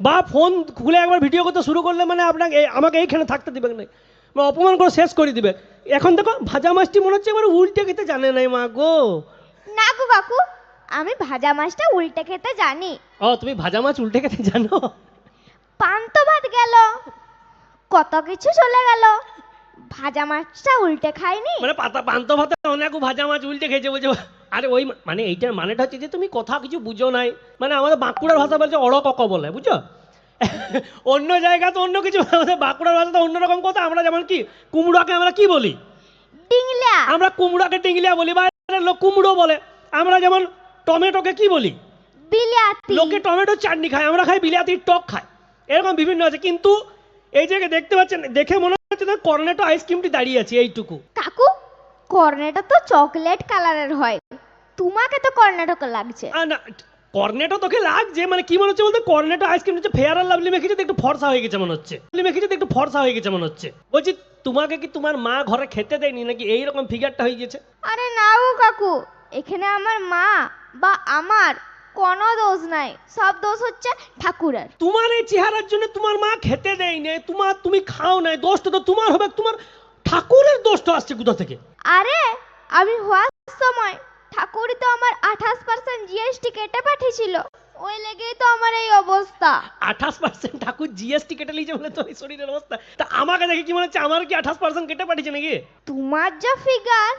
বা ফোন খুলে একবার ভিডিও করতে শুরু করলে মানে আপনাকে আমাকে এইখানে থাকতে দেবেন না। বা অপমান করে শেষ করে দিবে। এখন দেখো ভাজা মাছটি মনে হচ্ছে এবার উল্টে খেতে জানে নাই মা গো। না গো কাকু আমি ভাজা মাছটা উল্টে খেতে জানি। ও তুমি ভাজা মাছ উল্টে খেতে জানো? পান্ত ভাত গেল কত কিছু চলে গেল। ভাজা মাছটা উল্টে খাইনি। মানে পাতা পান্ত ভাতে অনেক ভাজা মাছ উল্টে খেয়েছে বলছে। আরে ওই মানে এইটার মানেটা হচ্ছে যে তুমি কথা কিছু বুঝো নাই। মানে আমাদের বাঁকুড়ার ভাষা বলছে অড় কক বলে বুঝছ? অন্য জায়গা তো অন্য কিছু আমাদের বাঁকুড়ার ভাষা তো অন্যরকম কথা। আমরা যেমন কি কুমড়োকে আমরা কি বলি? ডিংলা আমরা কুমড়োকে টিংলিয়া বলি বা লোক কুমড়ো বলে। আমরা যেমন টমেটোকে কি বলি? বিলাতি লোকে টমেটো চাটনি খায় আমরা খাই বিলাতির টক খায়। এরকম বিভিন্ন আছে। কিন্তু এই জায়গায় দেখতে পাচ্ছেন দেখে মনে হচ্ছে কর্নেটো আইসক্রিমটি দাঁড়িয়ে আছে এইটুকু। কাকু কর্নেটা তো চকলেট কালারের হয়। তোমাকে তো কর্নেটো লাগছে। আ, না কর্নেটো তোকে লাগছে মানে কি মনে হচ্ছে বলতে? কর্নেটো আইসক্রিম হচ্ছে ফেয়ার আর লাভলি মেখেছে তো একটু ফর্সা হয়ে গেছে মনে হচ্ছে। লাভলি মেখেছে তো একটু ফর্সা হয়ে গেছে মনে হচ্ছে। বলছি তোমাকে কি তোমার মা ঘরে খেতে দেয়নি নাকি এইরকম ফিগারটা হয়ে গেছে? আরে না গো কাকু এখানে আমার মা বা আমার কোনো দোষ নাই সব দোষ হচ্ছে ঠাকুরের। তোমার এই চেহারার জন্য তোমার মা খেতে দেয়নি তোমার তুমি খাও নাই দোষটা তো তোমার হবে তোমার ঠাকুরের দোষটা আসছে কোথা থেকে? আরে আমি হওয়ার সময় ঠাকুরই তো আমার আঠাশ পার্সেন্ট জিএসটি কেটে পাঠিয়েছিল ওই লেগেই তো আমার এই অবস্থা। আঠাশ পার্সেন্ট ঠাকুর জিএসটি কেটে নিয়েছে বলে তো এই শরীরের অবস্থা। তা আমাকে দেখে কি মনে হচ্ছে আমার কি আঠাশ পার্সেন্ট কেটে পাঠিয়েছে নাকি? তোমার যা ফিগার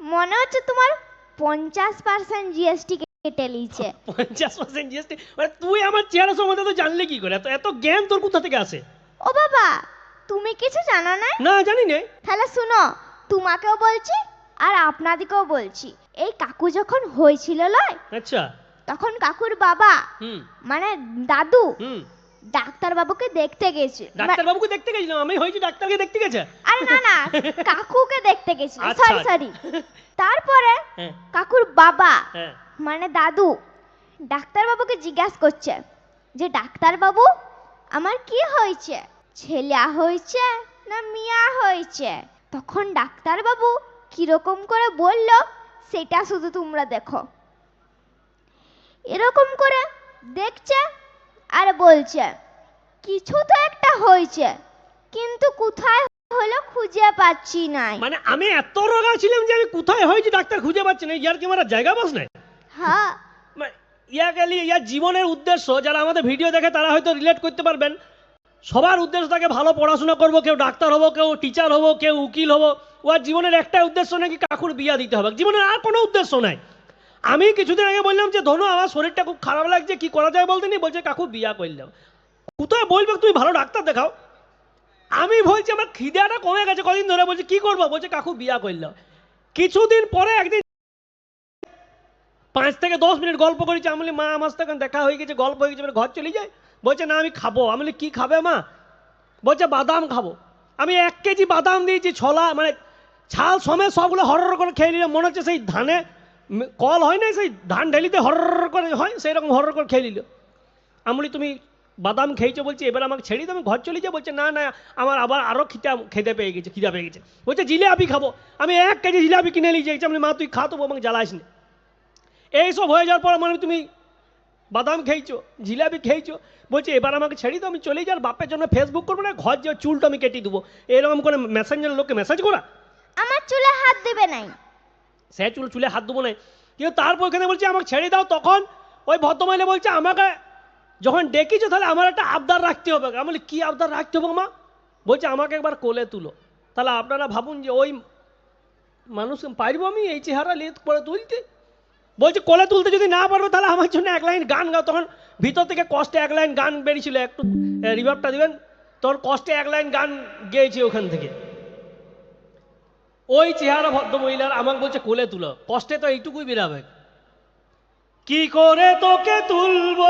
মনে হচ্ছে তোমার পঞ্চাশ পার্সেন্ট জিএসটি কেটে নিয়েছে পঞ্চাশ পার্সেন্ট জিএসটি মানে তুই আমার চেহারা সম্বন্ধে তো জানলে কি করে? এত এত জ্ঞান তোর কোথা থেকে আসে? ও বাবা তুমি কিছু জানো না? না জানি না তাহলে শুনো তোমাকেও বলছি আর আপনাদিকেও বলছি। এই কাকু যখন হয়েছিল লয় আচ্ছা। তখন কাকুর বাবা হুম। মানে দাদু হুম। ডাক্তার বাবুকে দেখতে গেছে ডাক্তার বাবুকে দেখতে গেছিলাম আমি হয়েছি ডাক্তারকে দেখতে গেছে? আরে না না কাকুকে দেখতে গেছিল। আচ্ছা, সরি। সরি তারপরে হ্যাঁ। কাকুর বাবা হ্যাঁ। মানে দাদু ডাক্তার বাবুকে জিজ্ঞাসা করছে যে ডাক্তার বাবু আমার কি হয়েছে? ছেলে হয়েছে না মিয়া হয়েছে? তখন ডাক্তার বাবু কীরকম করে বলল, সেটা শুধু তোমরা দেখো। এরকম করে দেখছে আর বলছে, কিছু তো একটা হয়েছে, কিন্তু কোথায় হলো খুঁজে পাচ্ছি নাই। মানে আমি এত রোগা ছিলাম যে আমি কোথায় হয়েছি, ডাক্তার খুঁজে পাচ্ছি না ইয়ার কি আমার জায়গা বাস নাই? হ্যাঁ। মানে ইয়া গেলি ইয়ার জীবনের উদ্দেশ্য, যারা আমাদের ভিডিও দেখে তারা হয়তো রিলেট করতে পারবেন। সবার উদ্দেশ্য থাকে ভালো পড়াশোনা করব, কেউ ডাক্তার হব, কেউ টিচার হব, কেউ উকিল হব। জীবনের উদ্দেশ্য নাকি কাকুর বিয়া দিতে হবে। জীবনের আর কোনো উদ্দেশ্য নাই। আমি কিছুদিন আগে বললাম যে, ধনু, আমার শরীরটা খুব খারাপ লাগছে, কি করা যায় বলতে নি বলছে, কাকু, বিয়া করলাম কোথায় বলবে? তুমি ভালো ডাক্তার দেখাও। আমি বলছি, আমার খিদেটা কমে গেছে কদিন ধরে। বলছি, কি করব? বলছে, কাকু, বিয়া করলাম কিছুদিন পরে একদিন পাঁচ থেকে দশ মিনিট গল্প করেছি। আমি মা আমার এখন দেখা হয়ে গেছে, গল্প হয়ে গেছে ঘর চলে যায়। বলছে, না, আমি খাব। আমি কি খাবে মা? বলছে, বাদাম খাব। আমি এক কেজি বাদাম দিয়েছি, ছলা মানে ছাল সমেত সবগুলো হরর করে খেয়ে নিলাম। মনে হচ্ছে সেই ধানে কল হয় না সেই ধান ঢেলিতে হরর করে হয় সেই রকম হরর করে খেয়ে নিল। আমি তুমি বাদাম খেয়েছো? বলছি, এবার আমাকে ছেড়ে দাও, আমি ঘর চলে যাই বলছে, না না, আমার আবার আরও খিদে খেতে পেয়ে গেছে, খিদা পেয়ে গেছে। বলছে, জিলাপি খাব। আমি এক কেজি জিলাপি কিনে নিয়ে যাচ্ছি আমি মা, তুই খা, তবু আমাকে জ্বালাস না। এইসব হয়ে যাওয়ার পর মানে তুমি বাদাম খেয়েছো জিলাপি খেয়েছো। বলছে এবার আমাকে ছেড়ে দাও আমি চলে যাই আর বাপের জন্য ফেসবুক করব না ঘর যে চুলটা আমি কেটে দেবো। এরকম করে মেসেঞ্জার লোককে মেসেজ করা। আমার চুলে হাত দেবে নাই। সে চুল চুলে হাত দেবো না কিন্তু তারপর ওখানে বলছে আমাকে ছেড়ে দাও। তখন ওই ভদ্রমহিলা বলছে আমাকে যখন ডেকেছো তাহলে আমার একটা আবদার রাখতে হবে। আমি বলি কী আবদার রাখতে হবে মা? বলছে আমাকে একবার কোলে তুলো। তাহলে আপনারা ভাবুন যে ওই মানুষ পারব আমি এই চেহারা লিয়ে করে তুলতে? বলছে, কোলে তুলতে যদি না পারবে তাহলে আমার জন্য এক লাইন গান গাও। তখন ভিতর থেকে কষ্টে এক লাইন গান বেরিয়েছিল। একটু রিভাবটা দিবেন? তখন কষ্টে এক লাইন গান গেয়েছি ওখান থেকে। ওই চেহারা ভদ্র মহিলার আমাকে বলছে, কোলে তুলো। কষ্টে তো এইটুকুই বেরাবে। কি করে তোকে তুলব?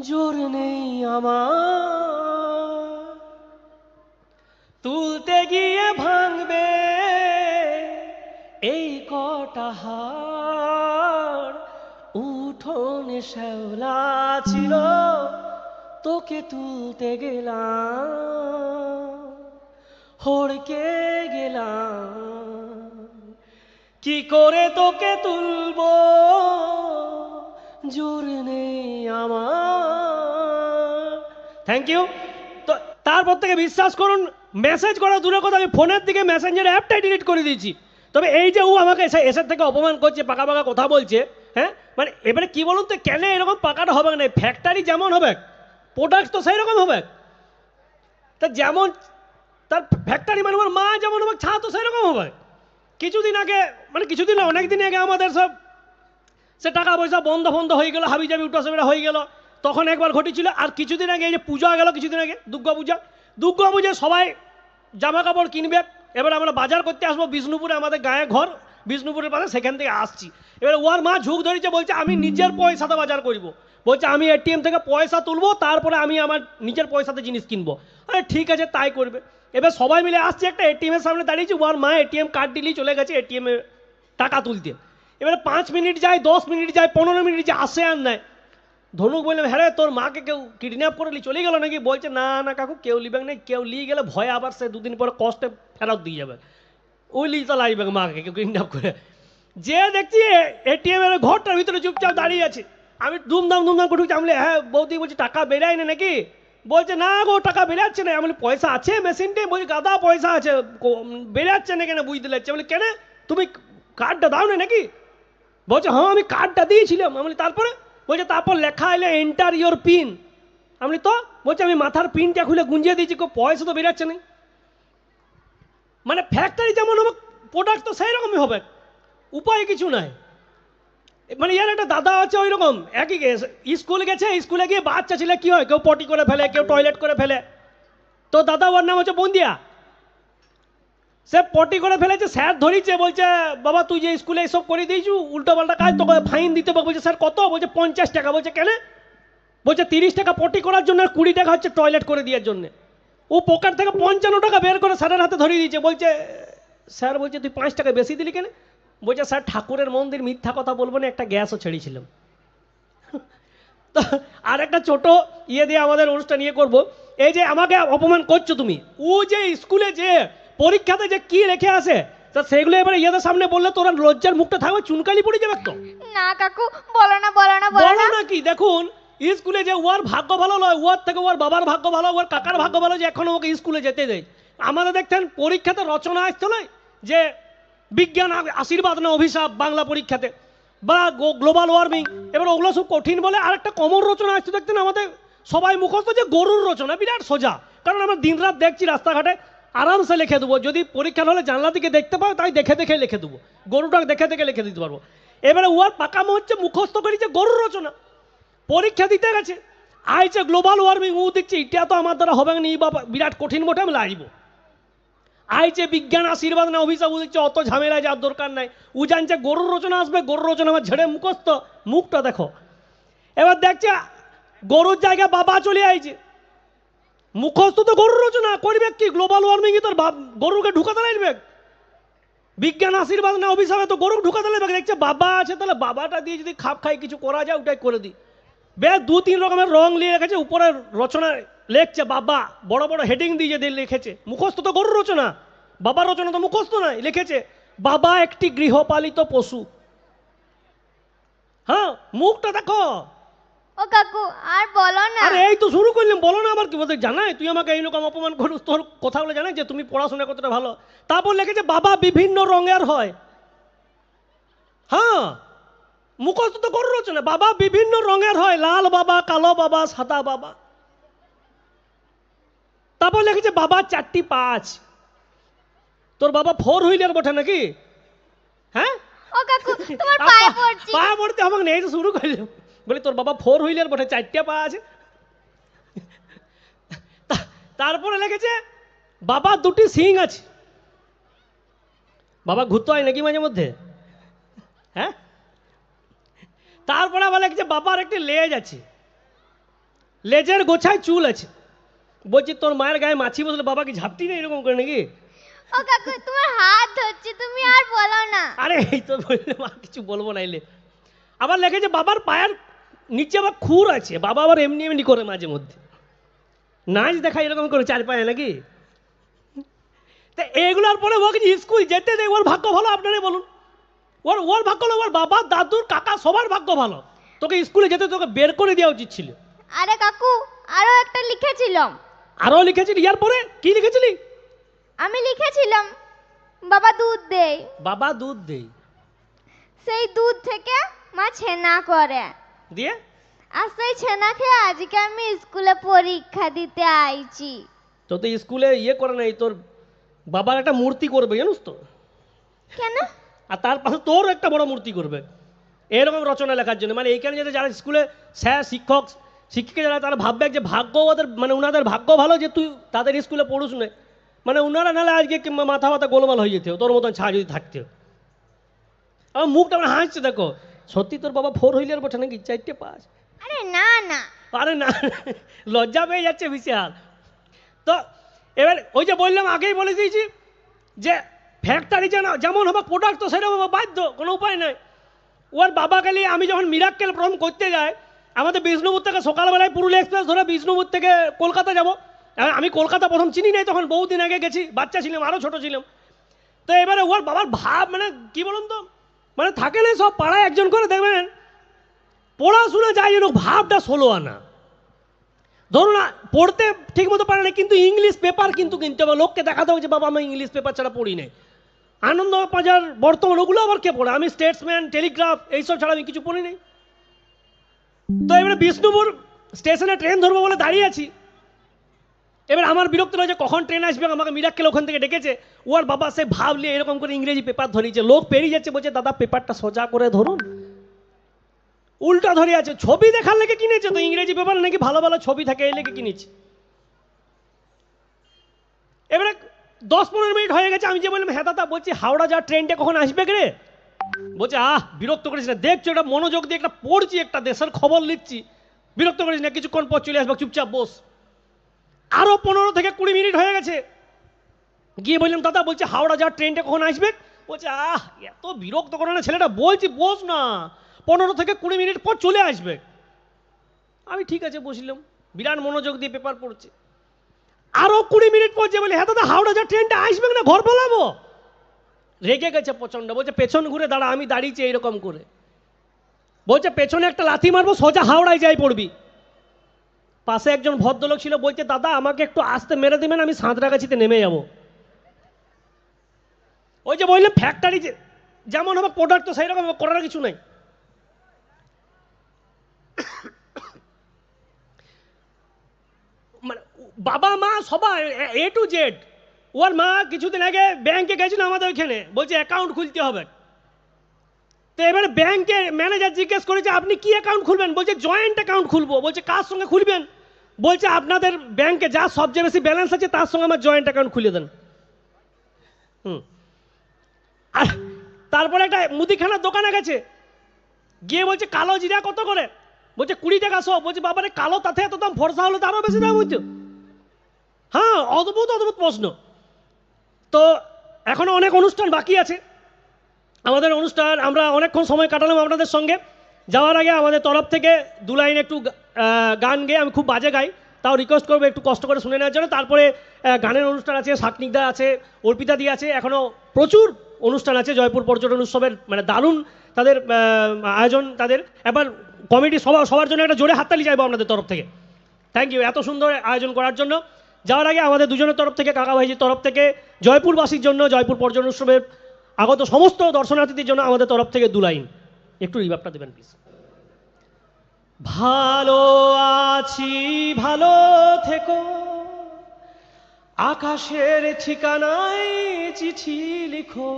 জোর নেই আমার। তুলতে গিয়ে ভাঙবে কটা হাড় উঠোনে শ্যাওলা ছিল, তোকে তুলতে গেলাম, হড়কে গেলাম। কি করে তোকে তুলবো? জোর নেই আমার। থ্যাংক ইউ তো তারপর থেকে বিশ্বাস করুন মেসেজ করা দূরের কথা আমি ফোনের দিকে মেসেঞ্জার অ্যাপটাই ডিলিট করে দিয়েছি। তবে এই যে ও আমাকে এসে এসের থেকে অপমান করছে, পাকা পাকা কথা বলছে হ্যাঁ? মানে এবারে কি বলুন তো, কেন এরকম পাকাটা হবে না? ফ্যাক্টরি যেমন হবে প্রোডাক্ট তো সেই রকম হবে। তা যেমন, তার ফ্যাক্টরি মানে আমার মা যেমন হবে ছা তো সেই রকম হবে। কিছুদিন আগে মানে কিছুদিন অনেক দিন আগে আমাদের সব সে টাকা পয়সা বন্ধ বন্ধ হয়ে গেল, হাবি জাবি উঠা সেটা হয়ে গেল। তখন একবার ঘটেছিল, আর কিছুদিন আগে এই যে পূজা গেল, কিছুদিন আগে দুর্গা পূজা দুর্গা পূজায় সবাই জামা কাপড় কিনবে এবার আমরা বাজার করতে আসব বিষ্ণুপুরে, আমাদের গায়ে ঘর, বিষ্ণুপুরের পাশে সেখান থেকে আসছি। এবার ওর মা ঝুঁক ধরেছে, বলছে, আমি নিজের পয়সাতে বাজার করব। বলছে, আমি এটিএম থেকে পয়সা তুলবো, তারপরে আমি আমার নিজের পয়সাতে জিনিস কিনবো। আরে, ঠিক আছে, তাই করবে। এবার সবাই মিলে আসছে, একটা এটিএম এর সামনে দাঁড়িয়েছি ওর মা এটিএম কার্ড দিলেই চলে গেছে এটিএম টাকা তুলতে। এবারে পাঁচ মিনিট যায়, দশ মিনিট যায়, পনেরো মিনিট যায়, আসে আর নাই। ধনুক বললাম হ্যাঁ রে, তোর মাকে কেউ কিডন্যাপ করে লি চলে গেল নাকি? বলছে না না কাকু কেউ লিবে না কেউ নিয়ে গেলে ভয় আবার সে দুদিন পরে কষ্টে ফেরত দিয়ে যাবে। ওই লিয়ে তো লাগবে মাকে কেউ কিডন্যাপ করে। যে দেখছি এটিএম এর ঘরটার ভিতরে চুপচাপ দাঁড়িয়ে আছে। আমি ধুমধাম ধুমধাম করে ঢুকছি আমি হ্যাঁ বৌদি বলছি টাকা বেরায় না নাকি? বলছে না গো টাকা বেরাচ্ছে না। আমি পয়সা আছে মেশিনটে বলছি গাদা পয়সা আছে বেরাচ্ছে না কেন বুঝতে লাগছে? বলি কেন? তুমি কার্ডটা দাও না নাকি? বলছে হ্যাঁ আমি কার্ডটা দিয়েছিলাম। আমি তারপরে? বলছে, তারপর লেখা এলে এন্টার ইয়োর পিন আমি তো বলছে, আমি মাথার পিনটা খুলে গুঞ্জিয়ে দিয়েছি, কেউ পয়সা তো বেরোচ্ছে না। মানে ফ্যাক্টরি যেমন হবে প্রোডাক্ট তো সেই রকমই হবে। উপায় কিছু নাই। মানে ইয়ার একটা দাদা আছে ওই রকম একই স্কুল গেছে, স্কুলে গিয়ে বাচ্চা ছেলে কি হয়, কেউ পটি করে ফেলে, কেউ টয়লেট করে ফেলে। তো দাদা ওর নাম হচ্ছে বন্দিয়া। সে পটি করে ফেলেছে, স্যার ধরিছে, বলছে, বাবা, তুই যে স্কুলে এসব করে দিয়েছু উল্টো পাল্টা কাজ, তোকে ফাইন দিতে হবে। বলছে, স্যার, কত? বলছে, পঞ্চাশ টাকা। বলছে, কেন? বলছে, তিরিশ টাকা পটি করার জন্য আর কুড়ি টাকা হচ্ছে টয়লেট করে দেওয়ার জন্য। ও পকেট থেকে পঞ্চান্ন টাকা বের করে স্যারের হাতে ধরিয়ে দিয়েছে। বলছে, স্যার, বলছে, তুই পাঁচ টাকা বেশি দিলি কেন? বলছে, স্যার, ঠাকুরের মন্দির মিথ্যা কথা বলব না, একটা গ্যাসও ছেড়েছিলাম। আর একটা ছোট ইয়ে দিয়ে আমাদের অনুষ্ঠান ইয়ে করব। এই যে আমাকে অপমান করছ তুমি, ও যে স্কুলে যে পরীক্ষাতে যে কি রেখে আসে তা সেগুলো এবারে ইয়েদের সামনে বললে তোরা লজ্জার মুখটা থাকবে চুনকালি পড়ে যাবে তো না কাকু বলো না বলো না বলো না। কি? দেখুন স্কুলে যে ওর ভাগ্য ভালো নয় ওর থেকে ওর বাবার ভাগ্য ভালো ওর কাকার ভাগ্য ভালো যে এখনও ওকে স্কুলে যেতে দেয়। আমাদের দেখতেন পরীক্ষাতে রচনা আসতো নয় যে বিজ্ঞান আশীর্বাদ না অভিশাপ বাংলা পরীক্ষাতে। বা গ্লোবাল ওয়ার্মিং এবার ওগুলো সব কঠিন বলে আর একটা কমন রচনা আসতো দেখতেন আমাদের সবাই মুখস্থ যে গরুর রচনা বিরাট সোজা। কারণ আমরা দিন রাত দেখছি রাস্তাঘাটে আরামসে লিখে দেবো। যদি পরীক্ষা হলে জানলা দিকে দেখতে পাও, তাই দেখে দেখে লিখে দেবো। গরুটা দেখে দেখে লিখে দিতে পারব। এবারে ওর পাকামো হচ্ছে মুখস্থ করি যে গরুর রচনা। পরীক্ষা দিতে গেছে। আইছে গ্লোবাল ওয়ার্মিং ও দেখছে এটা তো আমার দ্বারা হবে না, বাবা, বিরাট কঠিন বটে, আমি লাগবো আইছে বিজ্ঞান আশীর্বাদ না, অভিশাপ ও দেখছে অত ঝামেলায় যাওয়ার দরকার নাই। ও জানছে গরুর রচনা আসবে, গরুর রচনা আমার ঝেড়ে মুখস্থ। মুখটা দেখো। এবার দেখছে, গরুর জায়গায় বাবা চলে আইছে। মুখস্থ তো গরুর রচনা করবে কি? গ্লোবাল ওয়ার্মিং তোর গরুকে ঢুকাতে লাগবে বিজ্ঞান আশীর্বাদ না, অভিশাপে তো গরু ঢুকাতে লাগবে দেখছে বাবা আছে, তাহলে বাবাটা দিয়ে যদি খাপ খাই, কিছু করা যায়, ওটাই করে দিই। বেশ দু তিন রকমের রং নিয়ে রেখেছে, উপরে রচনা লেখছে, বাবা, বড় বড় হেডিং দিয়ে দিয়ে লিখেছে। মুখস্থ তো গরুর রচনা, বাবার রচনা তো মুখস্থ নয় লিখেছে, বাবা একটি গৃহপালিত পশু। হ্যাঁ মুখটা দেখো। ও কাকু আর বলো না। আরে এই তো শুরু করলাম বলো না আবার কি বলতে জানাই। তুই আমাকে এই রকম অপমান করিস তোর কথাগুলো জানাই যে তুমি পড়াশোনা কতটা ভালো। তারপর লিখেছে বাবা বিভিন্ন রঙের হয়। হ্যাঁ মুখস্থ তো গরুর রচনা বাবা বিভিন্ন রঙের হয় লাল বাবা কালো বাবা সাদা বাবা। তারপর লিখেছে বাবা চারটি পাঁচ। তোর বাবা ফোর হুইলার বটে নাকি? হ্যাঁ? ও কাকু তোমার পায়ে পড়ছি। পায়ে পড়তে আমাকে নেই তো শুরু করলাম। বলি তোর বাবা ফোর হুইলার বটে চারটে পা আছে। তারপরে লেগেছে বাবা দুটি সিং আছে। বাবা ঘুরতে হয় নাকি মাঝে মধ্যে? হ্যাঁ? তারপরে আবার লেগেছে বাবার একটি লেজ আছে। লেজের গোছায় চুল আছে। বলছি তোর মায়ের গায়ে মাছি বসলে বাবা কি ঝাপটি নেই এরকম করে নাকি? ও কাকু তোমার হাত ধরছে তুমি আর বলো না। আরে এই তো বললে মা কিছু বলব না এলে। আবার লেগেছে বাবার পায়ের নিচে আবার খুর আছে বাবা আবার এমনি এমনি করে মাঝে মধ্যে। নাচ দেখা এরকম করে চার পায়ে নাকি? তা এগুলোর পরে ওকে স্কুল যেতে দেয় ওর ভাগ্য ভালো আপনারাই বলুন। ওর ওর ভাগ্য ভালো ওর বাবা দাদুর কাকা সবার ভাগ্য ভালো। তোকে স্কুলে যেতে তোকে বের করে দেওয়া উচিত ছিল। আরে কাকু আরও একটা লিখেছিলাম। আরও লিখেছিলি? ইয়ার পরে? কি লিখেছিলি? আমি লিখেছিলাম বাবা দুধ দেয়। বাবা দুধ দেই সেই দুধ থেকে মা ছেনা করে। দিয়ে? আর সেই ছেনা খেয়ে আজকে আমি স্কুলে পরীক্ষা দিতে আইছি। তো তো স্কুলে ইয়ে করে নাই তোর বাবার একটা মূর্তি করবে জানিস তো? কেন? আর তার পাশে তোর একটা বড় মূর্তি করবে। এরকম রচনা লেখার জন্য। মানে এইখানে যাতে যারা স্কুলে স্যার শিক্ষক শিক্ষিকা যারা তারা ভাববে যে ভাগ্য ওদের মানে ওনাদের ভাগ্য ভালো যে তুই তাদের স্কুলে পড়ুস না। মানে ওনারা নাহলে আজকে মাথা মাথা গোলমাল হয়ে যেত তোর মতন ছা যদি থাকতে। আমার মুখটা আমার হাসছে দেখো। সত্যি তোর বাবা ফোর হুইলার বটে নাকি? চারটে পাঁচ। আরে না না। আরে না লজ্জা পেয়ে যাচ্ছে বিশাল। তো এবার ওই যে বললাম আগেই বলে দিয়েছি যে ফ্যাক্টরি যেন যেমন হবে প্রোডাক্ট তো সেরকম বাধ্য কোনো উপায় নাই। ওর বাবা গেলে আমি যখন মিরাক্কেল প্রথম করতে যাই আমাদের বিষ্ণুপুর থেকে সকালবেলায় পুরুলিয়া এক্সপ্রেস ধরে বিষ্ণুপুর থেকে কলকাতা যাব। আমি কলকাতা প্রথম চিনি নাই তখন বহুদিন আগে গেছি বাচ্চা ছিলাম আরও ছোট ছিলাম। তো এবারে ওর বাবার ভাব মানে কি বলুন তো? মানে থাকে না সব পাড়ায় একজন করে দেখবেন, পড়াশোনা যাই যেন ভাবটা ষোলো আনা ধরুন পড়তে ঠিক মতো পারে না, কিন্তু ইংলিশ পেপার কিন্তু কিনতে হবে। লোককে দেখাতে হবে যে, বাবা, আমি ইংলিশ পেপার ছাড়া পড়ি নাই। আনন্দ বাজার বর্তমান ওগুলো আবার কে পড়ে? আমি স্টেটসম্যান টেলিগ্রাফ এইসব ছাড়া আমি কিছু পড়ি নাই। তো এবারে বিষ্ণুপুর স্টেশনে ট্রেন ধরবো বলে দাঁড়িয়ে আছি। এবার আমার বিরক্ত রয়েছে কখন ট্রেন আসবে আমাকে মিরাক্কেল ওখান থেকে ডেকেছে। ওর বাবা সে ভাবলে এরকম করে ইংরেজি পেপার ধরিয়েছে। লোক পেরিয়ে যাচ্ছে, বলছে, দাদা পেপারটা সোজা করে ধরুন। উল্টা ধরে আছে, ছবি দেখার লেগে কিনেছে তো? ইংরেজি পেপার নাকি ভালো ভালো ছবি থাকে, এই লেগে কিনেছে। এবারে দশ পনেরো মিনিট হয়ে গেছে, আমি যে বললাম হ্যাঁ দাদা, বলছি, হাওড়া যাওয়ার ট্রেনটা কখন আসবে রে? বলছে, আহ, বিরক্ত করিস না। দেখছ এটা মনোযোগ দিয়ে একটা পড়ছি, একটা দেশের খবর লিখছি। বিরক্ত করিস না, কিছুক্ষণ পর চলে আসবে, চুপচাপ বস। আরও পনেরো থেকে কুড়ি মিনিট হয়ে গেছে। গিয়ে বললাম, দাদা, বলছে হাওড়া যাওয়ার ট্রেনটা কখন আসবে? বলছে, আহ, এত বিরক্ত করে না ছেলেটা, বলছি বস না, পনেরো থেকে কুড়ি মিনিট পর চলে আসবে। আমি ঠিক আছে বসলাম, বিরাট মনোযোগ দিয়ে পেপার পড়ছে। আরও কুড়ি মিনিট পর যে বলে হ্যাঁ দাদা, হাওড়া যাওয়ার ট্রেনটা আসবে না, ঘর বলাবো রেগে গেছে প্রচণ্ড বলছে, পেছন ঘুরে দাঁড়া, আমি দাঁড়িয়েছি এইরকম করে। বলছে, পেছনে একটা লাথি মারবো, সোজা হাওড়ায় যাই পড়বি। পাশে একজন ভদ্রলোক ছিল, বলছে, দাদা, আমাকে একটু আসতে মেরে দেবেন, আমি সাঁতরাগাছিতে নেমে যাব। ওই যে বললাম ফ্যাক্টরি যেমন হবে প্রোডাক্ট তো সেই রকম করার কিছু নাই। মানে বাবা, মা সবাই, এ টু জেড ওর মা কিছুদিন আগে ব্যাংকে গেছিল আমাদের ওইখানে, বলছে অ্যাকাউন্ট খুলতে হবে। তো এবারে ব্যাংকে ম্যানেজার জিজ্ঞেস করেছে, আপনি কি অ্যাকাউন্ট খুলবেন? বলছে জয়েন্ট অ্যাকাউন্ট খুলবো। বলছে, কার সঙ্গে খুলবেন? বলছে আপনাদের ব্যাংকে যা সবচেয়ে বেশি ব্যালেন্স আছে, তার সঙ্গে আমার জয়েন্ট অ্যাকাউন্ট খুলে দেন। হুম। আর তারপরে একটা মুদিখানার দোকানে গেছে। গিয়ে বলছে, কালো জিরা কত করে? বলছে, কুড়ি টাকা সব। বলছে, বাবারে, কালো তাতে এত দাম ফর্সা হলে তারও বেশি দাম হইতো। হ্যাঁ অদ্ভুত অদ্ভুত প্রশ্ন। তো এখনও অনেক অনুষ্ঠান বাকি আছে। আমাদের অনুষ্ঠান, আমরা অনেকক্ষণ সময় কাটালাম আপনাদের সঙ্গে। যাওয়ার আগে আমাদের তরফ থেকে দু লাইন একটু গান গেয়ে আমি খুব বাজে গাই, তাও রিকোয়েস্ট করব একটু কষ্ট করে শুনে নেওয়ার জন্য। তারপরে গানের অনুষ্ঠান আছে শাকনিকদা আছে, অর্পিতা দি আছে এখনও প্রচুর অনুষ্ঠান আছে জয়পুর পর্যটন উৎসবের মানে দারুণ তাদের আয়োজন তাদের। এবার কমিটি সবার সবার জন্য একটা জোরে হাততালি চাইব আপনাদের তরফ থেকে। থ্যাংক ইউ এত সুন্দর আয়োজন করার জন্য। যাওয়ার আগে আমাদের দুজনের তরফ থেকে, কাকা ভাইজির তরফ থেকে, জয়পুরবাসীর জন্য, জয়পুর পর্যটন উৎসবের আগত সমস্ত দর্শনার্থীদের জন্য আমাদের তরফ থেকে দু লাইন। একটু রিভাবটা দেবেন প্লিজ ভালো আছি, ভালো থেকো। আকাশের ঠিকানায় চিঠি লিখো।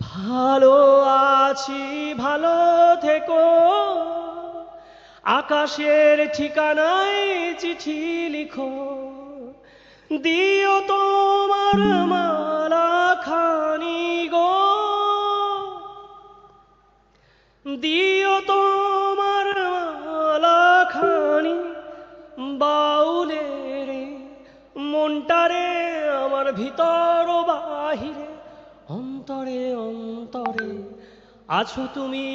ভালো আছি, ভালো থেকো। আকাশের ঠিকানায় চিঠি লিখো। দিও তোমার মালা খানি দিও তোমার খানি বাউলে রে মনটারে আমার ভিতর বাহিরে, অন্তরে অন্তরে। আছো তুমি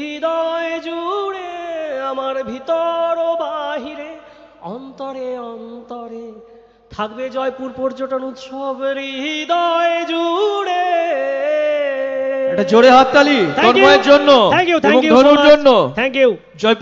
হৃদয় জুড়ে আমার ভিতর বাহিরে, অন্তরে অন্তরে। থাকবে জয়পুর পর্যটন উৎসব হৃদয় জুড়ে। এটা জোরে হাততালি তন্ময়ের জন্য এবং ধনুর জন্য। Thank you Jaipur